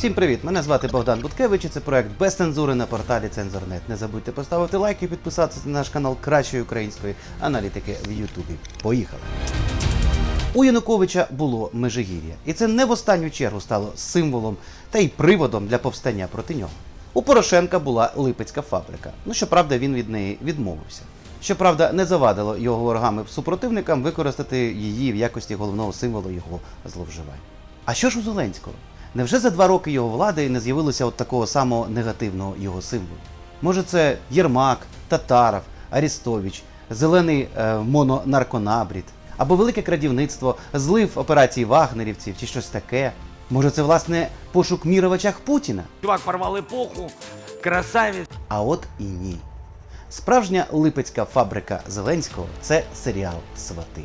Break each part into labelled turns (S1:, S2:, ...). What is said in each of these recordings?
S1: Всім привіт! Мене звати Богдан Буткевич і це проект без цензури на порталі Цензорнет. Не забудьте поставити лайк і підписатися на наш канал кращої української аналітики в Ютубі. Поїхали! У Януковича було Межигір'я, і це не в останню чергу стало символом та й приводом для повстання проти нього. У Порошенка була Липецька фабрика. Ну щоправда, він від неї відмовився. Щоправда, не завадило його ворогами супротивникам використати її в якості головного символу його зловживань. А що ж у Зеленського? Невже за два роки його влади не з'явилося от такого самого негативного його символу? Може, це Єрмак, Татаров, Арістович, зелений е, мононарконабрід, або велике крадівництво, злив операції вагнерівців чи щось таке? Може, це власне пошук міра Путіна?
S2: Чувак порвал эпоху, красавец.
S1: А от і ні. Справжня липецька фабрика Зеленського це серіал Свати.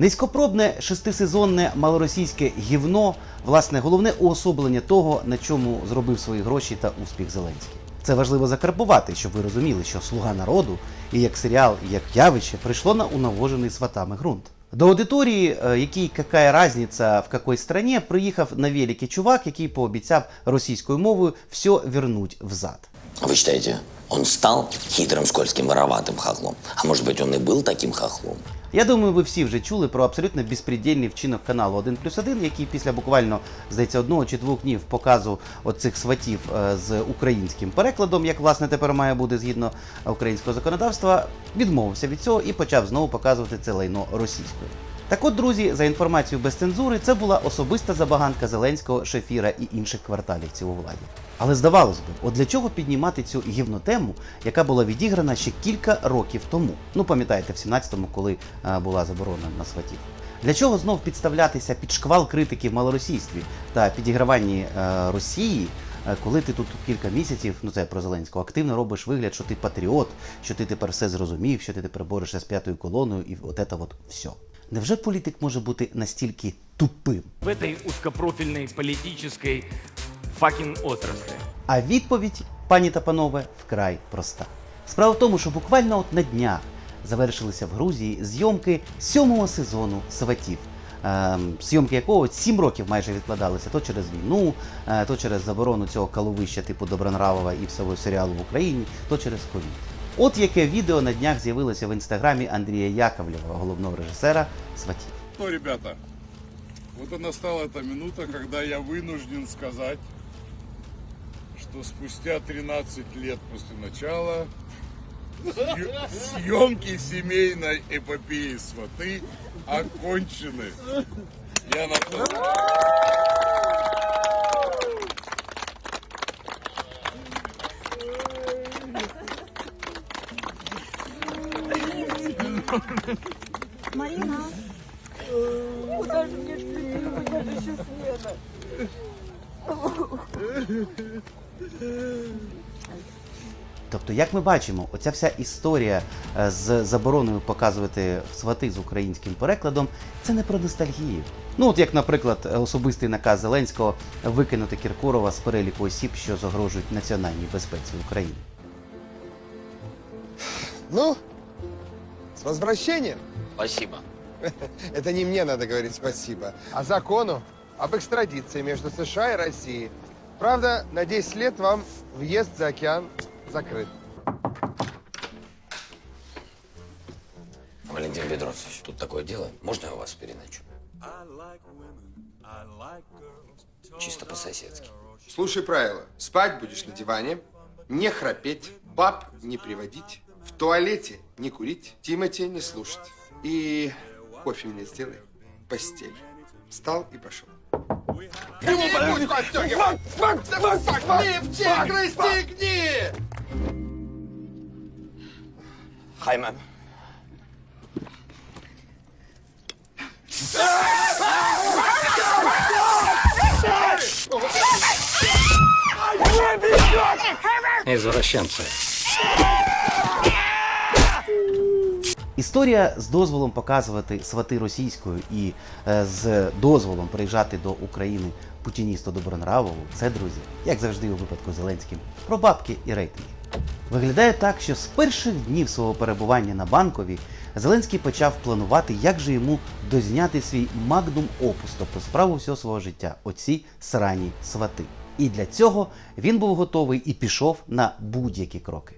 S1: Низькопробне шестисезонне малоросійське гівно, власне, головне уособлення того, на чому зробив свої гроші та успіх Зеленський. Це важливо закарбувати, щоб ви розуміли, що слуга народу і як серіал, і як явище прийшло на унавожений сватами ґрунт. До аудиторії, е, якій яка разниця в якій страні, приїхав на великий чувак, який пообіцяв російською мовою все вернуть взад.
S3: Вы считаете, он стал хитрым, скользким, вороватым хохлом? А может быть, он и был таким хохлом?
S1: Я думаю, ви всі вже чули про абсолютно безпредельний вчинок каналу 1 плюс 1, який після буквально здається одного чи двох днів показу оцих сватів е, з українським перекладом, як власне тепер має бути згідно українського законодавства, відмовився від цього і почав знову показувати це лайно російською. Так от, друзі, за інформацією без цензури, це була особиста забаганка Зеленського, Шефіра і інших кварталівців у владі. Але здавалось би, от для чого піднімати цю гівнотему, яка була відіграна ще кілька років тому? Ну пам'ятаєте, в 17-му, коли е, була заборона на сватів. Для чого знов підставлятися під шквал критики в малоросійстві та підіграванні е, Росії, е, коли ти тут кілька місяців, ну це про Зеленського, активно робиш вигляд, що ти патріот, що ти тепер все зрозумів, що ти тепер борешся з п'ятою колоною і от це от все. Невже політик може бути настільки тупим?
S2: В этой узкопрофильной политической факин отрасли.
S1: А відповідь, пані та панове, вкрай проста. Справа в тому, що буквально от на днях завершилися в Грузії зйомки сьомого сезону сватів. Ем, зйомки якого сім років майже відкладалися то через війну, е, то через заборону цього каловища типу Добронравова і всього серіалу в Україні, то через ковід. От яке відео на днях з'явилося в інстаграмі Андрія Яковлєва, головного режисера сватів.
S4: Ну, ребята, вот и настала эта минута, когда я вынужден сказать, что спустя 13 лет после начала съё- съемки семейной эпопеи «Сваты» окончены. Я на
S1: Тобто, як ми бачимо, оця вся історія е, з забороною показувати свати з українським перекладом це не про ностальгію. Ну, от як, наприклад, особистий наказ Зеленського викинути Кіркорова з переліку осіб, що загрожують національній безпеці України.
S5: Ну, с возвращением.
S3: Спасибо.
S5: Это не мне надо говорить спасибо, а закону об экстрадиции между США и Россией. Правда, на 10 лет вам въезд за океан закрыт.
S3: Валентин Петрович, тут такое дело. Можно я у вас переночую? Чисто по-соседски.
S5: Слушай правила. Спать будешь на диване, не храпеть, баб не приводить, в туалете не курить, Тимати не слушать. И кофе мне сделай, постель. Встал и пошел. Ему подожди! Фак, фак, фак, фак, Лифчик, расстегни!
S3: Хай, мэм.
S6: Извращенцы.
S1: Історія з дозволом показувати свати російською і е, з дозволом приїжджати до України путіністу Добронравову це, друзі, як завжди у випадку Зеленським, про бабки і рейтинги. Виглядає так, що з перших днів свого перебування на банковій Зеленський почав планувати, як же йому дозняти свій магнум опус, тобто справу всього свого життя, оці срані свати. І для цього він був готовий і пішов на будь-які кроки.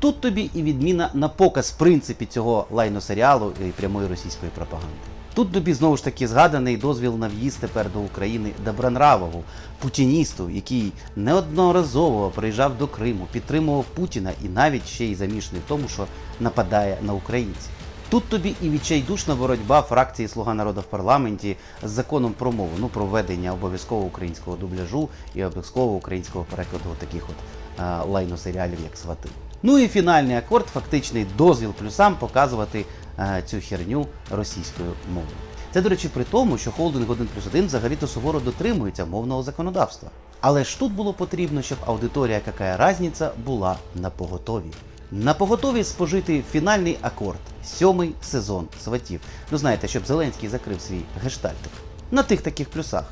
S1: Тут тобі і відміна на показ в принципі цього лайносеріалу і прямої російської пропаганди. Тут тобі знову ж таки згаданий дозвіл на в'їзд тепер до України Добронравову, путіністу, який неодноразово приїжджав до Криму, підтримував Путіна і навіть ще й замішаний в тому, що нападає на українців. Тут тобі і відчайдушна боротьба фракції Слуга народу в парламенті з законом про мову, ну про введення обов'язкового українського дубляжу і обов'язкового українського перекладу таких от а, лайносеріалів, як свати. Ну і фінальний акорд, фактичний дозвіл плюсам показувати а, цю херню російською мовою. Це, до речі, при тому, що холдинг 1 плюс 1 взагалі-то суворо дотримується мовного законодавства. Але ж тут було потрібно, щоб аудиторія «Какая разниця» була на поготові. На поготові спожити фінальний акорд, сьомий сезон сватів. Ну знаєте, щоб Зеленський закрив свій гештальтик. На тих таких плюсах.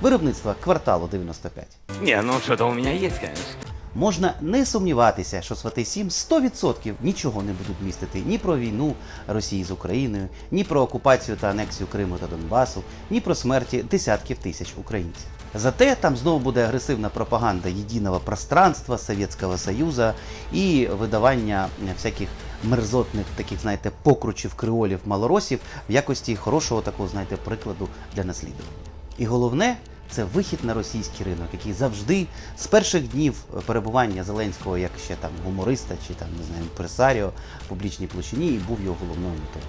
S1: Виробництва кварталу 95.
S2: Не, ну что-то у меня есть, конечно.
S1: Можна не сумніватися, що свати 7 100% нічого не будуть містити ні про війну Росії з Україною, ні про окупацію та анексію Криму та Донбасу, ні про смерті десятків тисяч українців. Зате там знову буде агресивна пропаганда єдиного пространства Совєтського Союзу і видавання всяких мерзотних таких, знаєте, покручів креолів малоросів в якості хорошого такого, знаєте, прикладу для наслідування. І головне це вихід на російський ринок, який завжди з перших днів перебування Зеленського як ще там гумориста чи там не знаю імпресаріо в публічній площині і був його головною метою.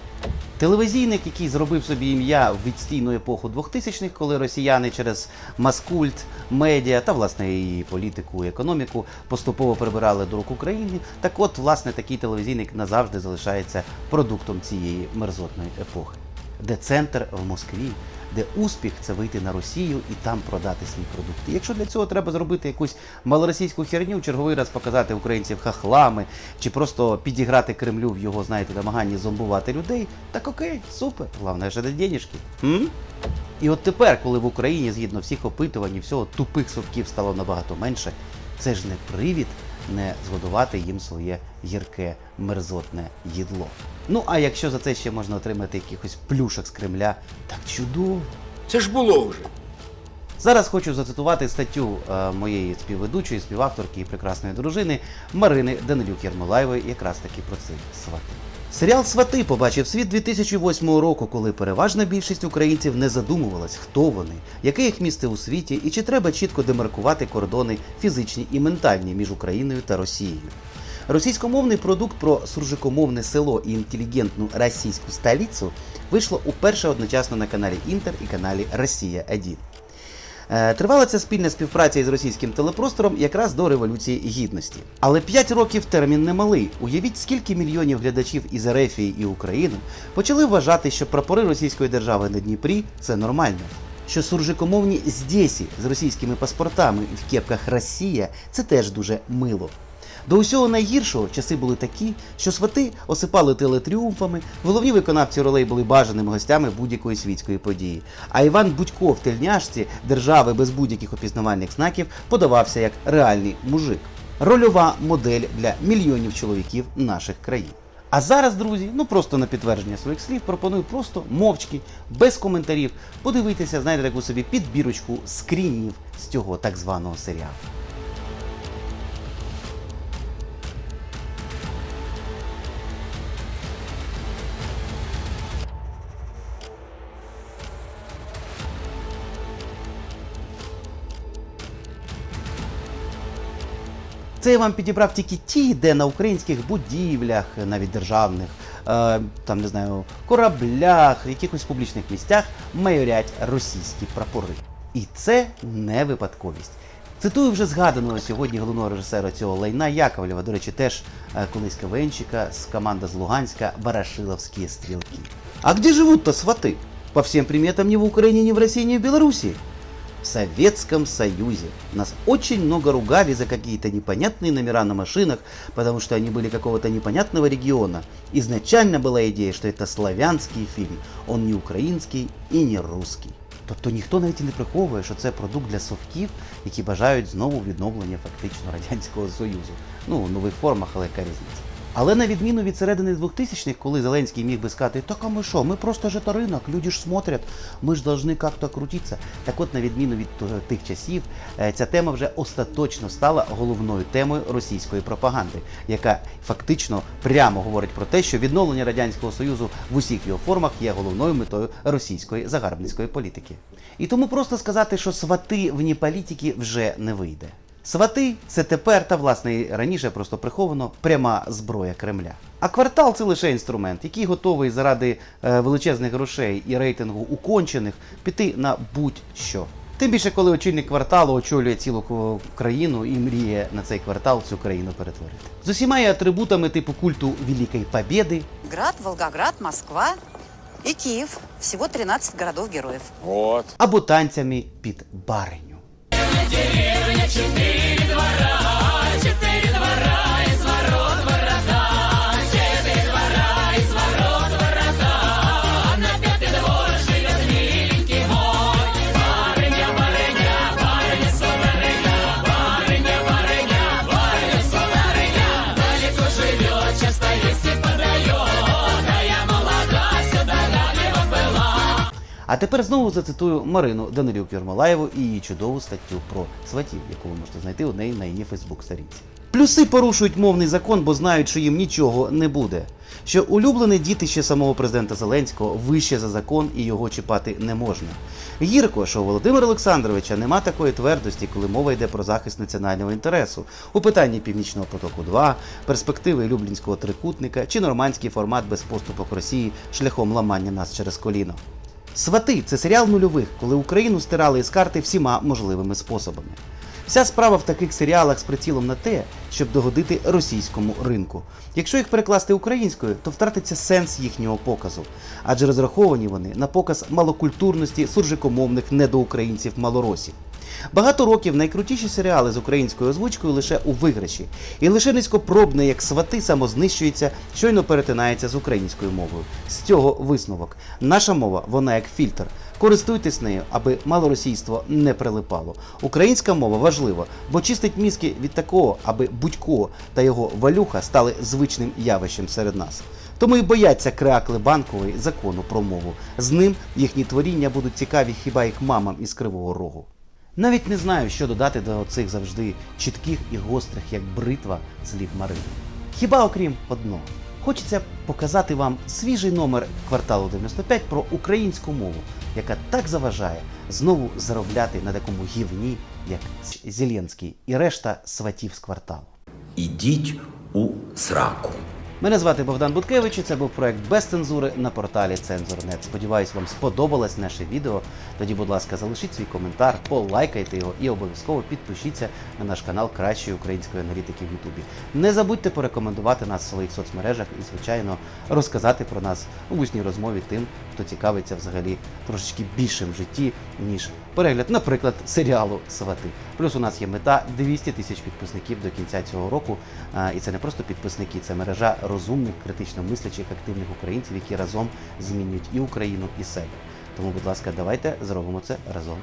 S1: Телевізійник, який зробив собі ім'я в відстійну епоху 2000-х, коли росіяни через маскульт, медіа та власне і політику, і економіку поступово прибирали до рук України. Так от, власне, такий телевізійник назавжди залишається продуктом цієї мерзотної епохи, де центр в Москві, де успіх це вийти на Росію і там продати свій продукт. І якщо для цього треба зробити якусь малоросійську херню, черговий раз показати українців хахлами, чи просто підіграти Кремлю в його, знаєте, намаганні зомбувати людей, так окей, супер. Головне ж де денежки. М? І от тепер, коли в Україні, згідно всіх опитувань і всього, тупих совків стало набагато менше, це ж не привід не згодувати їм своє гірке мерзотне їдло. Ну а якщо за це ще можна отримати якихось плюшок з Кремля, так чудово.
S6: Це ж було вже.
S1: Зараз хочу зацитувати статтю е, моєї співведучої, співавторки і прекрасної дружини Марини Данилюк Ярмолаєвої, якраз таки про це свати. Серіал Свати побачив світ 2008 року, коли переважна більшість українців не задумувалась, хто вони, яке їх місце у світі і чи треба чітко демаркувати кордони фізичні і ментальні між Україною та Росією. Російськомовний продукт про суржикомовне село і інтелігентну російську столицю вийшло уперше одночасно на каналі Інтер і каналі Росія 1 Е, Тривала ця спільна співпраця із російським телепростором якраз до Революції Гідності. Але 5 років термін немалий. Уявіть, скільки мільйонів глядачів із Ерефії і України почали вважати, що прапори російської держави на Дніпрі це нормально. Що суржикомовні здєсі з російськими паспортами в кепках Росія це теж дуже мило. До усього найгіршого часи були такі, що свати осипали телетріумфами, головні виконавці ролей були бажаними гостями будь-якої світської події. А Іван Будько в тельняшці держави без будь-яких опізнавальних знаків подавався як реальний мужик. Рольова модель для мільйонів чоловіків наших країн. А зараз, друзі, ну просто на підтвердження своїх слів пропоную просто мовчки, без коментарів, подивитися, знаєте, таку собі підбірочку скрінів з цього так званого серіалу. Це я вам підібрав тільки ті, де на українських будівлях, навіть державних, е, там не знаю, кораблях, якихось публічних місцях майорять російські прапори. І це не випадковість. Цитую вже згаданого сьогодні головного режисера цього лайна Яковлєва, до речі, теж е, колись КВНщика з команди з Луганська Барашиловські стрілки. А где живут-то сваты? По всем приметам ни в Украине, ни в России, ни в Белоруссии. В Советском Союзе. Нас очень много ругали за какие-то непонятные номера на машинах, потому что они были какого-то непонятного региона. Изначально была идея, что это славянский фильм, он не український і не русський. Тобто ніхто навіть і не приховує, що це продукт для совків, які бажають знову відновлення фактично Радянського Союзу. Ну, у нових формах, але яка різниця. Але на відміну від середини 2000-х, коли Зеленський міг би сказати, так а ми що, ми просто же ринок, люди ж смотрять, ми ж должны как-то крутитися. Так от, на відміну від тих часів, е, ця тема вже остаточно стала головною темою російської пропаганди, яка фактично прямо говорить про те, що відновлення радянського союзу в усіх його формах є головною метою російської загарбницької політики. І тому просто сказати, що свати вні політики вже не вийде. Свати це тепер та власне і раніше просто приховано пряма зброя Кремля. А квартал це лише інструмент, який готовий заради е, величезних грошей і рейтингу укончених піти на будь-що. Тим більше, коли очільник кварталу очолює цілу країну і мріє на цей квартал цю країну перетворити. З усіма і атрибутами типу культу Великої Побєди,
S6: Град, Волгоград, Москва и Киев. Всего 13 городов-героев.
S4: Вот.
S1: або танцями під бариню. А тепер знову зацитую Марину Данилюк Юрмалаєву і її чудову статтю про сватів, яку ви можете знайти у неї на її Фейсбук-сторінці. Плюси порушують мовний закон, бо знають, що їм нічого не буде. Що улюблене дітище самого президента Зеленського вище за закон і його чіпати не можна. Гірко, що у Володимира Олександровича нема такої твердості, коли мова йде про захист національного інтересу у питанні Північного потоку 2, перспективи Люблінського трикутника чи нормандський формат без поступок Росії шляхом ламання нас через коліно. Свати це серіал нульових, коли Україну стирали із карти всіма можливими способами. Вся справа в таких серіалах з прицілом на те, щоб догодити російському ринку. Якщо їх перекласти українською, то втратиться сенс їхнього показу, адже розраховані вони на показ малокультурності суржикомовних недоукраїнців малоросів. Багато років найкрутіші серіали з українською озвучкою лише у виграші, і лише низькопробне, як свати, самознищується, щойно перетинається з українською мовою. З цього висновок. Наша мова, вона як фільтр. Користуйтесь нею, аби малоросійство не прилипало. Українська мова важлива, бо чистить мізки від такого, аби будь-ко та його валюха стали звичним явищем серед нас. Тому і бояться креакли банкової закону про мову. З ним їхні творіння будуть цікаві хіба їх мамам із Кривого Рогу. Навіть не знаю, що додати до цих завжди чітких і гострих, як бритва, слів Марини. Хіба окрім одного. Хочеться показати вам свіжий номер кварталу 95 про українську мову, яка так заважає знову заробляти на такому гівні, як Зеленський і решта сватів з кварталу.
S3: Ідіть у сраку.
S1: Мене звати Богдан Буткевич. і Це був проект без цензури на порталі Цензор.нет. Сподіваюсь, вам сподобалось наше відео. Тоді, будь ласка, залишіть свій коментар, полайкайте його і обов'язково підпишіться на наш канал кращої української аналітики в Ютубі. Не забудьте порекомендувати нас в своїх соцмережах і, звичайно, розказати про нас у усній розмові тим, хто цікавиться взагалі трошечки більшим в житті, ніж перегляд, наприклад, серіалу Свати. Плюс у нас є мета 200 тисяч підписників до кінця цього року. І це не просто підписники, це мережа розумних, критично мислячих, активних українців, які разом змінюють і Україну, і себе. Тому, будь ласка, давайте зробимо це разом.